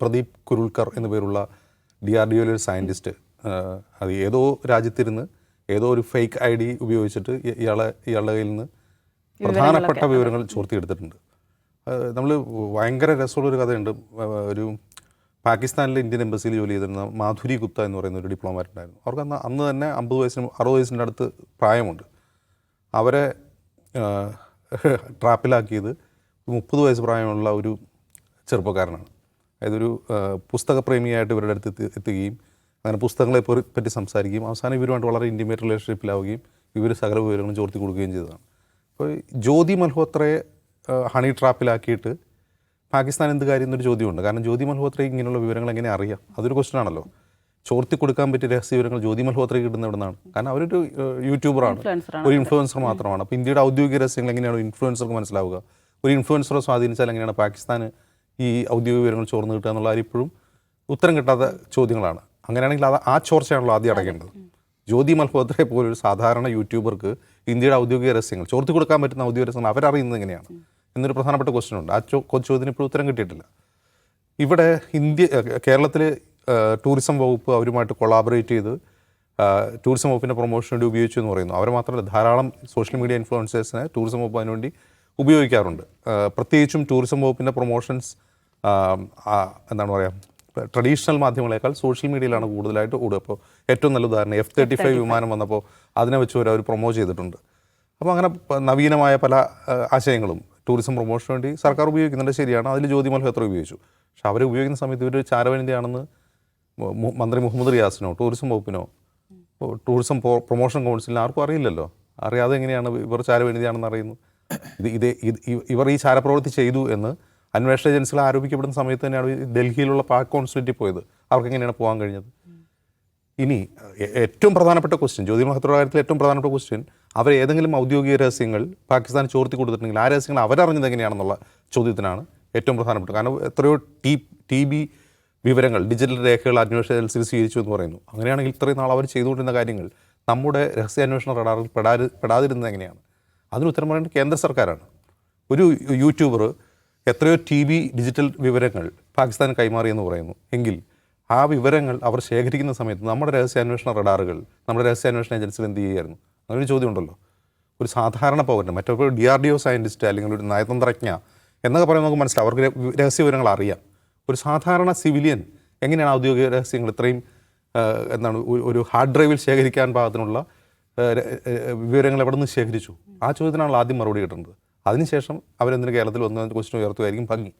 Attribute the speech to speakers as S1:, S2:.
S1: പ്രദീപ് കുരുൾക്കർ എന്നു പേരുള്ള D R D ഒയിലെ ഒരു സയന്റിസ്റ്റ് അത് ഏതോ രാജ്യത്തിരുന്ന് ഏതോ ഒരു ഫേക്ക് ഐ ഡി ഉപയോഗിച്ചിട്ട് ഇയാളെ ഇയാളുടെ കയ്യിൽ നിന്ന് പ്രധാനപ്പെട്ട വിവരങ്ങൾ ചോർത്തിയെടുത്തിട്ടുണ്ട്. നമ്മൾ ഭയങ്കര രസമുള്ള ഒരു കഥയുണ്ട്. ഒരു പാകിസ്ഥാനിലെ ഇന്ത്യൻ എംബസിയിൽ ജോലി ചെയ്തിരുന്ന മാധുരി ഗുപ്ത എന്ന് പറയുന്ന ഒരു ഡിപ്ലോമാറ്റ് ഉണ്ടായിരുന്നു അവർക്ക് അന്ന് അന്ന് തന്നെ അമ്പത് വയസ്സിന് അറുപത് വയസ്സിന്റെ അടുത്ത് പ്രായമുണ്ട്. അവരെ ട്രാപ്പിലാക്കിയത് മുപ്പത് വയസ്സ് പ്രായമുള്ള ഒരു ചെറുപ്പക്കാരനാണ്. ആ, പുസ്തകപ്രേമിയായിട്ട് ഇവരുടെ അടുത്ത് എത്തി- എത്തുകയും അങ്ങനെ പുസ്തകങ്ങളെ പറ്റി- സംസാരിക്കുകയും അവസാനം ഇവരുമായിട്ട് വളരെ ഇന്റിമേറ്റ് റിലേഷൻഷിപ്പിലാവുകയും ഇവർ സകല വിവരങ്ങളും ചോർത്തി കൊടുക്കുകയും ചെയ്തതാണ്. അപ്പോൾ ജ്യോതി മൽഹോത്രയെ ഹണി ട്രാപ്പിലാക്കിയിട്ട് പാകിസ്ഥാൻ എന്ത് കാര്യം എന്നൊരു ചോദ്യമുണ്ട്. കാരണം ജ്യോതി മൽഹോത്രയ്ക്ക് ഇങ്ങനെയുള്ള വിവരങ്ങൾ എങ്ങനെ അറിയാം? അതൊരു ക്വസ്റ്റൻ ആണല്ലോ. ചോർത്തി കൊടുക്കാൻ പറ്റിയ രഹസ്യ വിവരങ്ങൾ ജ്യോതി മൽഹോത്രയ്ക്ക് കിട്ടുന്ന എവിടെന്നാണ്? കാരണം അവരൊരു യൂട്യൂബറാണ്. ഒരു ഇൻഫ്ലുവൻസർ മാത്രമാണ്. അപ്പോൾ ഇന്ത്യയുടെ ഔദ്യോഗിക രഹസ്യങ്ങൾ എങ്ങനെയാണ് ഇൻഫ്ലുവൻസർക്ക് മനസ്സിലാവുക? ഒരു ഇൻഫ്ലുവൻസറെ സ്വാധീനിച്ചാൽ എങ്ങനെയാണ് പാകിസ്ഥാന് ഈ ഔദ്യോഗിക വിവരങ്ങൾ ചോർന്ന് കിട്ടുക എന്നുള്ള ഇപ്പോഴും ഉത്തരം കിട്ടാത്ത ചോദ്യങ്ങളാണ്. അങ്ങനെയാണെങ്കിൽ അത് ആ ചോർച്ചയാണല്ലോ ആദ്യം അടയ്ക്കേണ്ടത്. ജ്യോതി മൽഹോത്രയെ പോലൊരു സാധാരണ യൂട്യൂബർക്ക് ഇന്ത്യയുടെ ഔദ്യോഗിക രഹസ്യങ്ങൾ ചോർത്തി കൊടുക്കാൻ പറ്റുന്ന ഔദ്യോഗിക രഹസ്യങ്ങൾ അവരറിയുന്നത് എങ്ങനെയാണ്? എന്നൊരു പ്രധാനപ്പെട്ട ക്വസ്റ്റ്യൻ ഉണ്ട്. ആ ചോ ചോദ്യത്തിന് ഇപ്പോൾ ഉത്തരം കിട്ടിയിട്ടില്ല. ഇവിടെ ഇന്ത്യ കേരളത്തിൽ ടൂറിസം വകുപ്പ് അവരുമായിട്ട് കൊളാബറേറ്റ് ചെയ്ത് ടൂറിസം വകുപ്പിന്റെ പ്രൊമോഷന് വേണ്ടി ഉപയോഗിച്ചു എന്ന് പറയുന്നു. അവർ മാത്രമല്ല ധാരാളം സോഷ്യൽ മീഡിയ ഇൻഫ്ലുവൻസേഴ്സിനെ ടൂറിസം വകുപ്പ് അതിനുവേണ്ടി ഉപയോഗിക്കാറുണ്ട്. പ്രത്യേകിച്ചും ടൂറിസം വകുപ്പിന്റെ പ്രൊമോഷൻസ് എന്താണ് പറയുക ട്രഡീഷണൽ മാധ്യമങ്ങളെക്കാൾ സോഷ്യൽ മീഡിയയിലാണ് കൂടുതലായിട്ട് ഓടുക. അപ്പോൾ ഏറ്റവും നല്ല ഉദാഹരണം എഫ് തേർട്ടി ഫൈവ് വിമാനം വന്നപ്പോൾ അതിനെ വെച്ച് അവർ അവർ പ്രൊമോട്ട് ചെയ്തിട്ടുണ്ട്. അപ്പോൾ അങ്ങനെ നവീനമായ പല ആശയങ്ങളും ടൂറിസം പ്രൊമോഷന് വേണ്ടി സർക്കാർ ഉപയോഗിക്കുന്നുണ്ട് ശരിയാണ്. അതിൽ ജ്യോതി മൽഹോത്ര ഉപയോഗിച്ചു. പക്ഷെ അവർ ഉപയോഗിക്കുന്ന സമയത്ത് ഇവർ ചാരവനിതയാണെന്ന് മന്ത്രി മുഹമ്മദ് റിയാസിനോ ടൂറിസം വകുപ്പിനോ ടൂറിസം പ്രൊമോഷൻ കൗൺസിലിന് ആർക്കും അറിയില്ലല്ലോ. അറിയാതെ എങ്ങനെയാണ് ഇവർ ചാരവനിതയാണെന്ന് അറിയുന്നത്? ഇതേ ഇത് ഇവർ ഈ ചാരപ്രവൃത്തി ചെയ്തു എന്ന് അന്വേഷണ ഏജൻസികൾ ആരോപിക്കപ്പെടുന്ന സമയത്ത് തന്നെയാണ് ഡൽഹിയിലുള്ള പാക് കോൺസുലേറ്റിൽ പോയത്. അവർക്ക് എങ്ങനെയാണ് പോകാൻ കഴിഞ്ഞത്? ഇനി ഏറ്റവും പ്രധാനപ്പെട്ട ക്വസ്റ്റ്യൻ ജ്യോതി മഹത്തോടെ കാര്യത്തിൽ ഏറ്റവും പ്രധാനപ്പെട്ട ക്വസ്റ്റ്യൻ അവർ ഏതെങ്കിലും ഔദ്യോഗിക രഹസ്യങ്ങൾ പാകിസ്ഥാൻ ചോർത്തി കൊടുത്തിട്ടുണ്ടെങ്കിൽ ആ രഹസ്യങ്ങൾ അവരറിഞ്ഞത് എങ്ങനെയാണെന്നുള്ള ചോദ്യത്തിനാണ് ഏറ്റവും പ്രധാനപ്പെട്ടത്. കാരണം എത്രയോ ടി ടി ബി വിവരങ്ങൾ ഡിജിറ്റൽ രേഖകൾ അന്വേഷണ ഏജൻസികൾ സ്വീകരിച്ചു എന്ന് പറയുന്നു. അങ്ങനെയാണെങ്കിൽ ഇത്രയും നാൾ അവർ ചെയ്തുകൊണ്ടിരുന്ന കാര്യങ്ങൾ നമ്മുടെ രഹസ്യാന്വേഷണ റഡാറിൽ പെടാ പെടാതിരുന്നത് എങ്ങനെയാണ്? അതിന് ഉത്തരം പറയേണ്ടത് കേന്ദ്ര സർക്കാരാണ്. ഒരു യൂട്യൂബർ എത്രയോ ടി വി ഡിജിറ്റൽ വിവരങ്ങൾ പാകിസ്ഥാൻ കൈമാറിയെന്ന് പറയുന്നു. എങ്കിൽ ആ വിവരങ്ങൾ അവർ ശേഖരിക്കുന്ന സമയത്ത് നമ്മുടെ രഹസ്യാന്വേഷണ റഡാറുകൾ നമ്മുടെ രഹസ്യാന്വേഷണ ഏജൻസികൾ എന്ത് ചെയ്യുമായിരുന്നു അങ്ങനെ ഒരു ചോദ്യം ഉണ്ടല്ലോ. ഒരു സാധാരണ പൗരൻ മറ്റൊരു D R D O scientist അല്ലെങ്കിൽ ഒരു നയതന്ത്രജ്ഞ എന്നൊക്കെ പറയുമ്പോൾ നമുക്ക് മനസ്സിലാവും. അവർക്ക് രഹസ്യ വിവരങ്ങൾ അറിയാം. ഒരു സാധാരണ സിവിലിയൻ എങ്ങനെയാണ് ഔദ്യോഗിക രഹസ്യങ്ങൾ ഇത്രയും എന്താണ് ഒരു- ഹാർഡ് ഡ്രൈവിൽ ശേഖരിക്കാൻ പാകത്തിനുള്ള വിവരങ്ങൾ എവിടെ നിന്ന് ശേഖരിച്ചു? ആ ചോദ്യത്തിനാണല്ലോ ആദ്യം മറുപടി കിട്ടുന്നത്. അതിനുശേഷം അവരെന്തിനു കേരളത്തിൽ വന്ന ക്വസ്റ്റ്യൻ ഉയർത്തുമായിരിക്കും ഭംഗി.